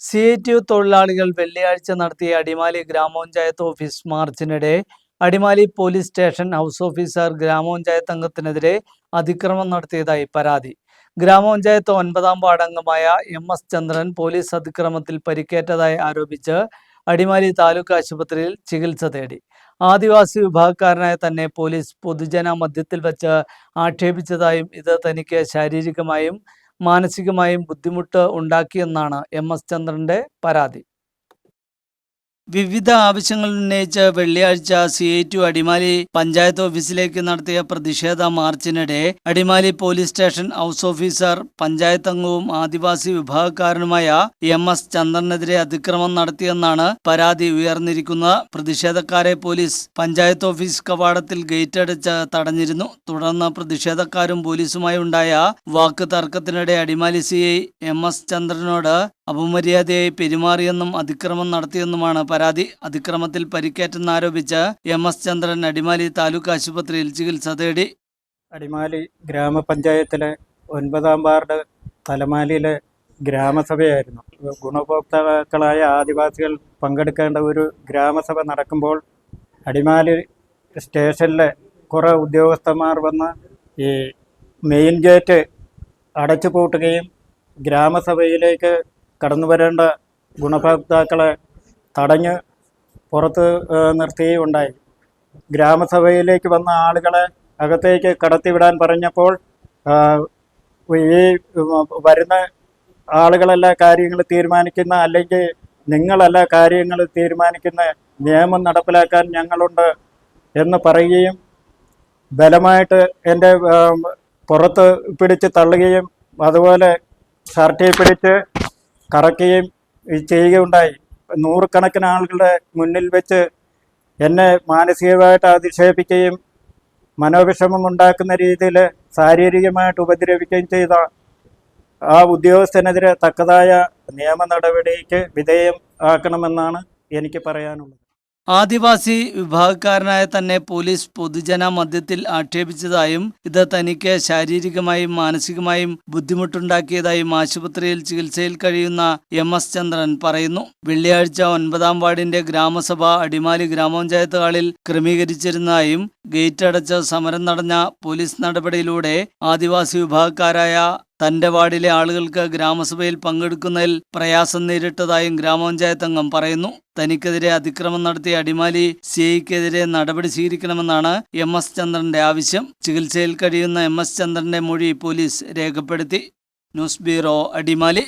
C I T U തൊഴിലാളികൾ വെള്ളിയാഴ്ച നടത്തിയ അടിമാലി ഗ്രാമപഞ്ചായത്ത് office മാർച്ചിനിടെ Adimali police station house officer ഗ്രാമപഞ്ചായത്ത് അംഗത്തിനെതിരെ അതിക്രമം നടത്തിയതായി പരാതി. ഗ്രാമപഞ്ചായത്ത് ഒൻപതാം വാർഡംഗമായ എം എസ് ചന്ദ്രൻ പോലീസ് അതിക്രമത്തിൽ പരിക്കേറ്റതായി ആരോപിച്ച് അടിമാലി താലൂക്ക് ആശുപത്രിയിൽ ചികിത്സ തേടി. ആദിവാസി വിഭാഗക്കാരനായ തന്നെ പോലീസ് പൊതുജന മധ്യത്തിൽ വെച്ച് ആക്ഷേപിച്ചതായും ഇത് തനിക്ക് ശാരീരികമായും മാനസികമായും ബുദ്ധിമുട്ട് ഉണ്ടാക്കിയെന്നാണ് എം എസ് ചന്ദ്രന്റെ പരാതി. വിവിധ ആവശ്യങ്ങൾ ഉന്നയിച്ച് വെള്ളിയാഴ്ച C I to Adimali panchayat ഓഫീസിലേക്ക് നടത്തിയ പ്രതിഷേധ മാർച്ചിനിടെ Adimali police station house officer panchayat അംഗവും ആദിവാസി വിഭാഗക്കാരനുമായ എം എസ് ചന്ദ്രനെതിരെ അതിക്രമം നടത്തിയെന്നാണ് പരാതി ഉയർന്നിരിക്കുന്നത് പ്രതിഷേധക്കാരെ പോലീസ് പഞ്ചായത്ത് ഓഫീസ് കവാടത്തിൽ ഗേറ്റ് അടച്ച് തടഞ്ഞിരുന്നു. തുടർന്ന് പ്രതിഷേധക്കാരും പോലീസുമായി ഉണ്ടായ വാക്ക് തർക്കത്തിനിടെ Adimali C I M S ചന്ദ്രനോട് അപമര്യാദയായി പെരുമാറിയെന്നും അതിക്രമം നടത്തിയെന്നുമാണ് പരാതി. അതിക്രമത്തിൽ പരിക്കേറ്റെന്നാരോപിച്ച് എം എസ് ചന്ദ്രൻ അടിമാലി താലൂക്ക് ആശുപത്രിയിൽ ചികിത്സ തേടി. അടിമാലി ഗ്രാമപഞ്ചായത്തിലെ ഒൻപതാം വാർഡ് തലമാലിയിലെ ഗ്രാമസഭയായിരുന്നു. ഗുണഭോക്താക്കളായ ആദിവാസികൾ പങ്കെടുക്കേണ്ട ഒരു ഗ്രാമസഭ നടക്കുമ്പോൾ അടിമാലി സ്റ്റേഷനിലെ കുറേ ഉദ്യോഗസ്ഥന്മാർ വന്ന് ഈ മെയിൻ ഗേറ്റ് അടച്ചു പൂട്ടുകയും ഗ്രാമസഭയിലേക്ക് കടന്നു വരേണ്ട ഗുണഭോക്താക്കളെ തടഞ്ഞ് പുറത്ത് നിർത്തുകയുണ്ടായി ഗ്രാമസഭയിലേക്ക് വന്ന ആളുകളെ അകത്തേക്ക് കടത്തിവിടാൻ പറഞ്ഞപ്പോൾ ഈ വരുന്ന ആളുകളല്ല കാര്യങ്ങൾ തീരുമാനിക്കുന്ന അല്ലെങ്കിൽ നിങ്ങളല്ല കാര്യങ്ങൾ തീരുമാനിക്കുന്ന നിയമം നടപ്പിലാക്കാൻ ഞങ്ങളുണ്ട് എന്ന് പറയുകയും ബലമായിട്ട് എന്റെ പുറത്ത് പിടിച്ച് തള്ളുകയും അതുപോലെ ഷർട്ടിൽ പിടിച്ച് കറക്കുകയും ചെയ്യുകയുണ്ടായി. നൂറുകണക്കിന് ആളുകളുടെ മുന്നിൽ വെച്ച് എന്നെ മാനസികമായിട്ട് അധിക്ഷേപിക്കുകയും മനോവിഷമം ഉണ്ടാക്കുന്ന രീതിയിൽ ശാരീരികമായിട്ട് ഉപദ്രവിക്കുകയും ചെയ്ത ആ ഉദ്യോഗസ്ഥനെതിരെ തക്കതായ നിയമ നടപടിക്ക് വിധേയം ആക്കണമെന്നാണ് എനിക്ക് പറയാനുള്ളത്. ആദിവാസി വിഭാഗക്കാരനായ തന്നെ പോലീസ് പൊതുജന മധ്യത്തിൽ ആക്ഷേപിച്ചതായും ഇത് തനിക്ക് ശാരീരികമായും മാനസികമായും ബുദ്ധിമുട്ടുണ്ടാക്കിയതായും ആശുപത്രിയിൽ ചികിത്സയിൽ കഴിയുന്ന എം എസ് ചന്ദ്രൻ പറയുന്നു. വെള്ളിയാഴ്ച ഒൻപതാം വാർഡിന്റെ ഗ്രാമസഭ അടിമാലി ഗ്രാമപഞ്ചായത്ത് ഹാളിൽ ക്രമീകരിച്ചിരുന്നതായും ഗേറ്റ് അടച്ച് സമരം നടന്ന പോലീസ് നടപടിയിലൂടെ ആദിവാസി വിഭാഗക്കാരായ തന്റെ വാർഡിലെ ആളുകൾക്ക് ഗ്രാമസഭയിൽ പങ്കെടുക്കുന്നതിൽ പ്രയാസം നേരിട്ടതായും ഗ്രാമപഞ്ചായത്ത് അംഗം പറയുന്നു. തനിക്കെതിരെ അതിക്രമം നടത്തിയ അടിമാലി സി ഐക്കെതിരെ നടപടി സ്വീകരിക്കണമെന്നാണ് എം എസ് ചന്ദ്രന്റെ ആവശ്യം. ചികിത്സയിൽ കഴിയുന്ന എം എസ് ചന്ദ്രന്റെ മൊഴി പോലീസ് രേഖപ്പെടുത്തി. News bureau Adimali.